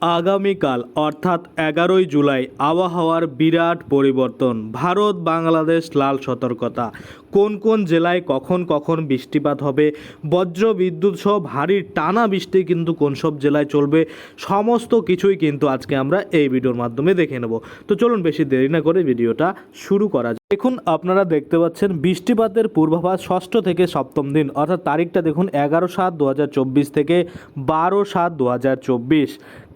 আগামীকাল অর্থাৎ এগারোই জুলাই আবহাওয়ার বিরাট পরিবর্তন। ভারত বাংলাদেশ লাল সতর্কতা। কোন কোন জেলায় কখন কখন বৃষ্টিপাত হবে? বজ্র বিদ্যুৎ সহ ভারী টানা বৃষ্টি কিন্তু কোন সব জেলায় চলবে? সমস্ত কিছুই কিন্তু আজকে আমরা এই ভিডিওর মাধ্যমে দেখে নেব। তো চলুন বেশি দেরি না করে ভিডিওটা শুরু করা যায় দেখুন, আপনারা দেখতে পাচ্ছেন বৃষ্টিপাতের পূর্বাভাস ষষ্ঠ থেকে সপ্তম দিন, অর্থাৎ তারিখটা দেখুন এগারো সাত দু থেকে বারো সাত দু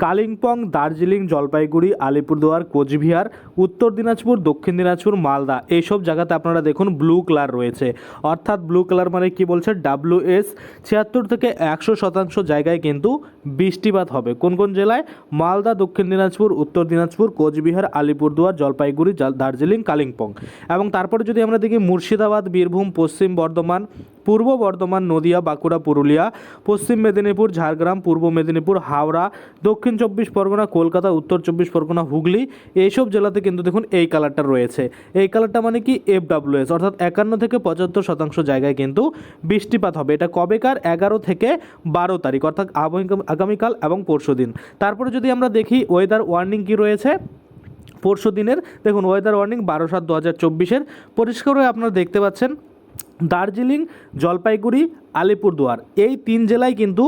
কালিম্পং, দার্জিলিং, জলপাইগুড়ি, আলিপুরদুয়ার, কোচবিহার, উত্তর দিনাজপুর, দক্ষিণ দিনাজপুর, মালদা, এইসব জায়গাতে আপনারা দেখুন ব্লু কালার রয়েছে। অর্থাৎ ব্লু কালার মানে কি বলছে? ডাব্লিউ এস ছিয়াত্তর থেকে একশো শতাংশ জায়গায় কিন্তু বৃষ্টিপাত হবে। কোন কোন জেলায়? মালদা, দক্ষিণ দিনাজপুর, উত্তর দিনাজপুর, কোচবিহার, আলিপুরদুয়ার, জলপাইগুড়ি জাল- দার্জিলিং, কালিম্পং। এবং তারপরে যদি আমরা দেখি মুর্শিদাবাদ, বীরভূম, পশ্চিম বর্ধমান পূর্ব বর্ধমান, নদিয়া, বাঁকুড়া, পুরুলিয়া, পশ্চিম মেদিনীপুর, ঝাড়গ্রাম, পূর্ব মেদিনীপুর, হাওড়া, দক্ষিণ চব্বিশ পরগনা, কলকাতা, উত্তর চব্বিশ পরগনা, হুগলি, এইসব জেলাতে কিন্তু দেখুন এই কালারটা রয়েছে। এই কালারটা মানে কি? এফ ডাব্লিউএস অর্থাৎ একান্ন থেকে পঁচাত্তর শতাংশ জায়গায় কিন্তু বৃষ্টিপাত হবে। এটা কবেকার? এগারো থেকে বারো তারিখ, অর্থাৎ আগামী- আগামীকাল এবং পরশু দিন। তারপরে যদি আমরা দেখি ওয়েদার ওয়ার্নিং কি রয়েছে? পরশু দিনের, দেখুন ওয়েদার ওয়ার্নিং বারো সাত দু হাজার চব্বিশের। পরিষ্কার হয়ে আপনারা দেখতে পাচ্ছেন দার্জিলিং জলপাইগুড়ি আলিপুরদুয়ার। এই তিন জেলায় কিন্তু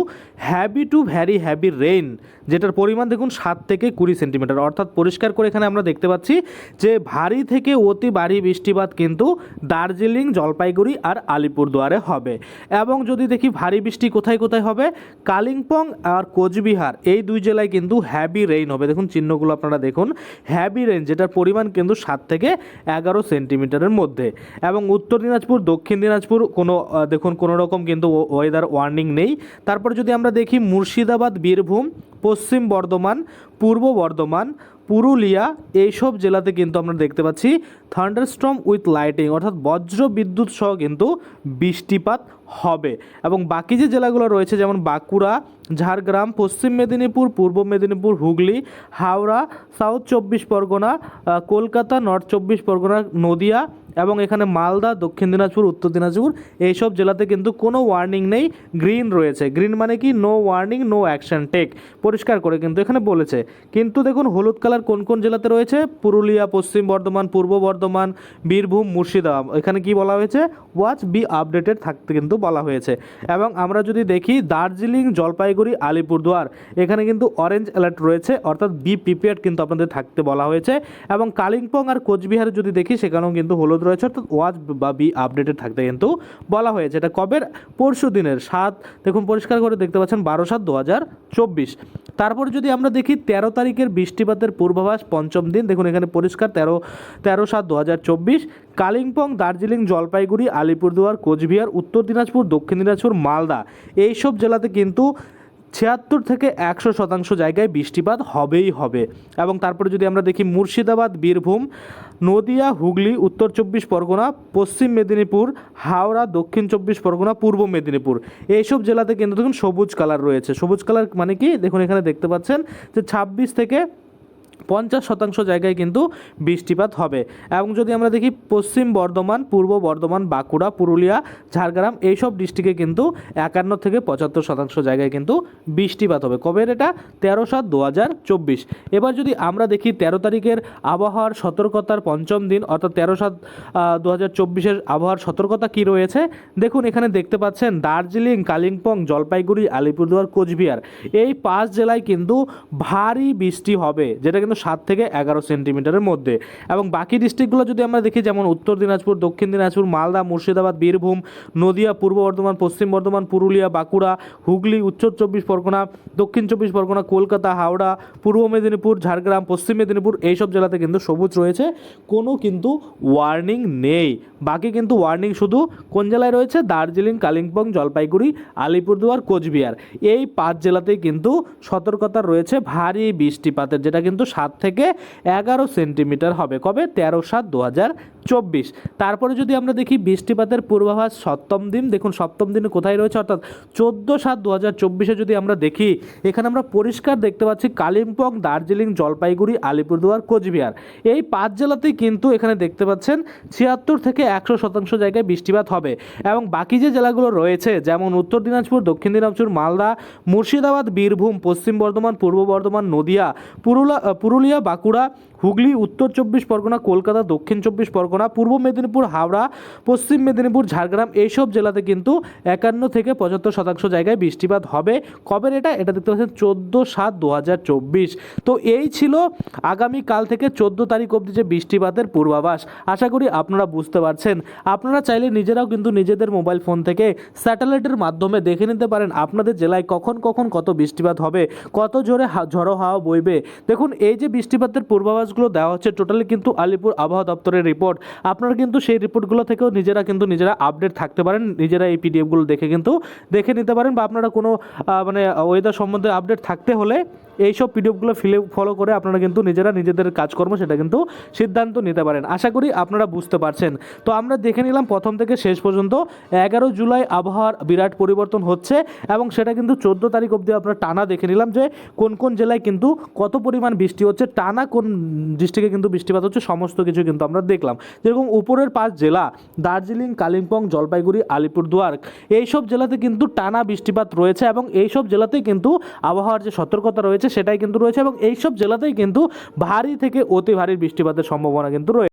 heavy to very heavy rain যেটার পরিমাণ দেখুন সাত থেকে কুড়ি সেন্টিমিটার অর্থাৎ পরিষ্কার করে এখানে আমরা দেখতে পাচ্ছি যে ভারী থেকে অতি ভারী বৃষ্টিপাত কিন্তু দার্জিলিং, জলপাইগুড়ি আর আলিপুরদুয়ারে হবে। এবং যদি দেখি ভারী বৃষ্টি কোথায় কোথায় হবে, কালিম্পং আর কোচবিহার, এই দুই জেলায় কিন্তু হ্যাভি রেইন হবে। দেখুন চিহ্নগুলো আপনারা দেখুন। হ্যাভি রেইন যেটার পরিমাণ কিন্তু সাত থেকে এগারো সেন্টিমিটারের মধ্যে। এবং উত্তর দিনাজপুর, দক্ষিণ দিনাজপুর কোনো দেখুন কোনো রকম কিন্তু ওয়েদার ওয়ার্নিং নেই। তারপর যদি আমরা দেখি মুর্শিদাবাদ, বীরভূম, পশ্চিম বর্ধমান, পূর্ব বর্ধমান, পুরুলিয়া, এইসব জেলাতে কিন্তু আমরা দেখতে পাচ্ছি থান্ডারস্ট্রম উইথ লাইটিং অর্থাৎ বজ্র বিদ্যুৎ সহ কিন্তু বৃষ্টিপাত হবে। এবং বাকি যে জেলাগুলো রয়েছে, যেমন বাঁকুড়া ঝাড়গ্রাম, পশ্চিম মেদিনীপুর, পূর্ব মেদিনীপুর, হুগলি, হাওড়া, সাউথ চব্বিশ পরগনা কলকাতা, নর্থ চব্বিশ পরগনা, নদিয়া এবং এখানে মালদা, দক্ষিণ দিনাজপুর, উত্তর দিনাজপুর এইসব জেলাতে কিন্তু কোনো ওয়ার্নিং নেই গ্রিন রয়েছে। গ্রিন মানে কি? No warning no action take পরিষ্কার করে কিন্তু এখানে বলেছে। কিন্তু দেখুন, হলুদ কালার কোন কোন জেলাতে রয়েছে? পুরুলিয়া, পশ্চিম বর্ধমান, পূর্ব বর্ধমান, বীরভূম, মুর্শিদাবাদ। এখানে কি বলা হয়েছে? ওয়াচ বি আপডেটেড থাকতে কিন্তু বলা হয়েছে। এবং আমরা যদি দেখি, দার্জিলিং জলপাইগুড়ি, আলিপুরদুয়ার। এখানে কিন্তু অরেঞ্জ অ্যালার্ট রয়েছে, অর্থাৎ বি প্রিপেয়ার্ড কিন্তু আপনাদের থাকতে বলা হয়েছে। এবং কালিম্পং আর কোচবিহারে যদি দেখি, সেখানেও কিন্তু হলুদ রয়েছে, অর্থাৎ ওয়াচ বা বি আপডেটেড থাকতে কিন্তু বলা হয়েছে। এটা কবের পরশু দিনের সাত, দেখুন পরিষ্কার করে দেখতে পাচ্ছেন, বারো সাত দু হাজার চব্বিশ। তারপর যদি আমরা দেখি, তেরো তারিখের বৃষ্টিপাতের পূর্বাভাস, পঞ্চম দিন, দেখুন এখানে পরিষ্কার, তেরো তেরো সাত দু হাজার চব্বিশ। কালিম্পং, দার্জিলিং, জলপাইগুড়ি, আলিপুরদুয়ার, কোচবিহার, উত্তর দিনাজপুর, দক্ষিণ দিনাজপুর, মালদা। এইসব জেলাতে কিন্তু ছিয়াত্তর থেকে একশো শতাংশ জায়গায় বৃষ্টিপাত হবেই হবে। এবং তারপরে যদি আমরা দেখি মুর্শিদাবাদ, বীরভূম, নদিয়া, হুগলি, উত্তর চব্বিশ পরগনা, পশ্চিম মেদিনীপুর, হাওড়া, দক্ষিণ চব্বিশ পরগনা, পূর্ব মেদিনীপুর। এইসব জেলাতে কিন্তু দেখুন সবুজ কালার রয়েছে। সবুজ কালার মানে কি? দেখুন এখানে দেখতে পাচ্ছেন যে ছাব্বিশ থেকে পঞ্চাশ শতাংশ জায়গায় কিন্তু বৃষ্টিপাত হবে। এবং যদি আমরা দেখি পশ্চিম বর্ধমান, পূর্ব বর্ধমান, বাঁকুড়া, পুরুলিয়া, ঝাড়গ্রাম, এইসব ডিস্ট্রিক্টে কিন্তু একান্ন থেকে পঁচাত্তর শতাংশ জায়গায় কিন্তু বৃষ্টিপাত হবে। কবের এটা? তেরো সাত দু হাজার চব্বিশ। এবার যদি আমরা দেখি তেরো তারিখের আবহাওয়ার সতর্কতার পঞ্চম দিন, অর্থাৎ তেরো সাত দু হাজার চব্বিশের আবহাওয়ার সতর্কতা কী রয়েছে? দেখুন, এখানে দেখতে পাচ্ছেন দার্জিলিং, কালিম্পং, জলপাইগুড়ি, আলিপুরদুয়ার, কোচবিহার। এই পাঁচ জেলায় কিন্তু ভারী বৃষ্টি হবে, যেটা কিন্তু সাত থেকে এগারো সেন্টিমিটারের মধ্যে। এবং বাকি ডিস্ট্রিক্টগুলো যদি আমরা দেখি, যেমন উত্তর দিনাজপুর, দক্ষিণ দিনাজপুর, মালদা, মুর্শিদাবাদ, বীরভূম, নদিয়া, পূর্ব বর্ধমান, পশ্চিম বর্ধমান, পুরুলিয়া, বাঁকুড়া, হুগলি, উত্তর চব্বিশ পরগনা, দক্ষিণ চব্বিশ পরগনা, কলকাতা, হাওড়া, পূর্ব মেদিনীপুর, ঝাড়গ্রাম, পশ্চিম মেদিনীপুর, এইসব জেলাতে কিন্তু সবুজ রয়েছে। কোনো কিন্তু ওয়ার্নিং নেই। বাকি কিন্তু ওয়ার্নিং শুধু কোন জেলায় রয়েছে? দার্জিলিং, কালিম্পং, জলপাইগুড়ি, আলিপুরদুয়ার, কোচবিহার। এই পাঁচ জেলাতেই কিন্তু সতর্কতা রয়েছে, ভারী বৃষ্টিপাতের, যেটা কিন্তু সাত থেকে এগারো সেন্টিমিটার হবে। কবে? তেরো সাত দু হাজার চব্বিশ। তারপরে যদি আমরা দেখি বৃষ্টিপাতের পূর্বাভাস সপ্তম দিন, দেখুন সপ্তম দিনে কোথায় রয়েছে? অর্থাৎ চোদ্দ সাত দু হাজার চব্বিশে যদি আমরা দেখি, এখানে আমরা পরিষ্কার দেখতে পাচ্ছি কালিম্পং, দার্জিলিং, জলপাইগুড়ি, আলিপুরদুয়ার, কোচবিহার। এই পাঁচ জেলাতেই কিন্তু এখানে দেখতে পাচ্ছেন ছিয়াত্তর থেকে একশো শতাংশ জায়গায় বৃষ্টিপাত হবে। এবং বাকি যে জেলাগুলো রয়েছে, যেমন উত্তর দিনাজপুর, দক্ষিণ দিনাজপুর, মালদা, মুর্শিদাবাদ, বীরভূম, পশ্চিম বর্ধমান, পূর্ব বর্ধমান, নদিয়া, পুরুলা পুরুলিয়া, বাঁকুড়া, হুগলি, উত্তর চব্বিশ পরগনা, কলকাতা, দক্ষিণ চব্বিশ পরগনা, পূর্ব মেদিনীপুর, হাওড়া, পশ্চিম মেদিনীপুর, ঝাড়গ্রাম এইসব জেলাতে কিন্তু একান্ন থেকে পঁচাত্তর শতাংশ জায়গায় বৃষ্টিপাত হবে। কবে এটা? এটা দেখতে পাচ্ছেন চোদ্দ সাত দু হাজার চব্বিশ। তো এই ছিল আগামী কাল থেকে চোদ্দ তারিখ অবধি যে বৃষ্টিপাতের পূর্বাভাস। আশা করি আপনারা বুঝতে পারছেন। আপনারা চাইলে নিজেরাও কিন্তু নিজেদের মোবাইল ফোন থেকে স্যাটেলাইটের মাধ্যমে দেখে নিতে পারেন আপনাদের জেলায় কখন কখন কত বৃষ্টিপাত হবে, কত জোরে ঝড়ো হাওয়া বইবে। দেখুন এই যে বৃষ্টিপাতের পূর্বাভাসগুলো দেওয়া হচ্ছে টোটালি কিন্তু আলিপুর আবহাওয়া দপ্তরের রিপোর্ট আপনারা কিন্তু সেই রিপোর্টগুলো থেকেও নিজেরা কিন্তু নিজেরা আপডেট থাকতে পারেন, নিজেরা এই পিডিএফগুলো দেখে কিন্তু দেখে নিতে পারেন বা আপনারা কোনো মানে ওয়েদার সম্বন্ধে আপডেট থাকতে হলে এইসব পিডিএফগুলো ফিলে ফলো করে আপনারা কিন্তু নিজেরা নিজেদের কাজকর্ম সেটা কিন্তু সিদ্ধান্ত নিতে পারেন। আশা করি আপনারা বুঝতে পারছেন। তো আমরা দেখে নিলাম প্রথম থেকে শেষ পর্যন্ত এগারো জুলাই আবহাওয়ার বিরাট পরিবর্তন হচ্ছে এবং সেটা কিন্তু চোদ্দ তারিখ অবধি আমরা টানা দেখে নিলাম যে কোন কোন জেলায় কিন্তু কত পরিমাণ বৃষ্টি হচ্ছে, টানা কোন ডিস্ট্রিক্টে কিন্তু বৃষ্টিপাত হচ্ছে, সমস্ত কিছু কিন্তু আমরা দেখলাম। যেরকম উপরের পাঁচ জেলা, দার্জিলিং, কালিম্পং, জলপাইগুড়ি, আলিপুরদুয়ার, এইসব জেলাতে কিন্তু টানা বৃষ্টিপাত রয়েছে এবং এইসব জেলাতেই কিন্তু আবহাওয়ার যে সতর্কতা রয়েছে সেটাই কিন্তু রয়েছে এবং এইসব জেলাতেই কিন্তু ভারী থেকে অতি ভারী বৃষ্টিপাতের সম্ভাবনা কিন্তু রয়েছে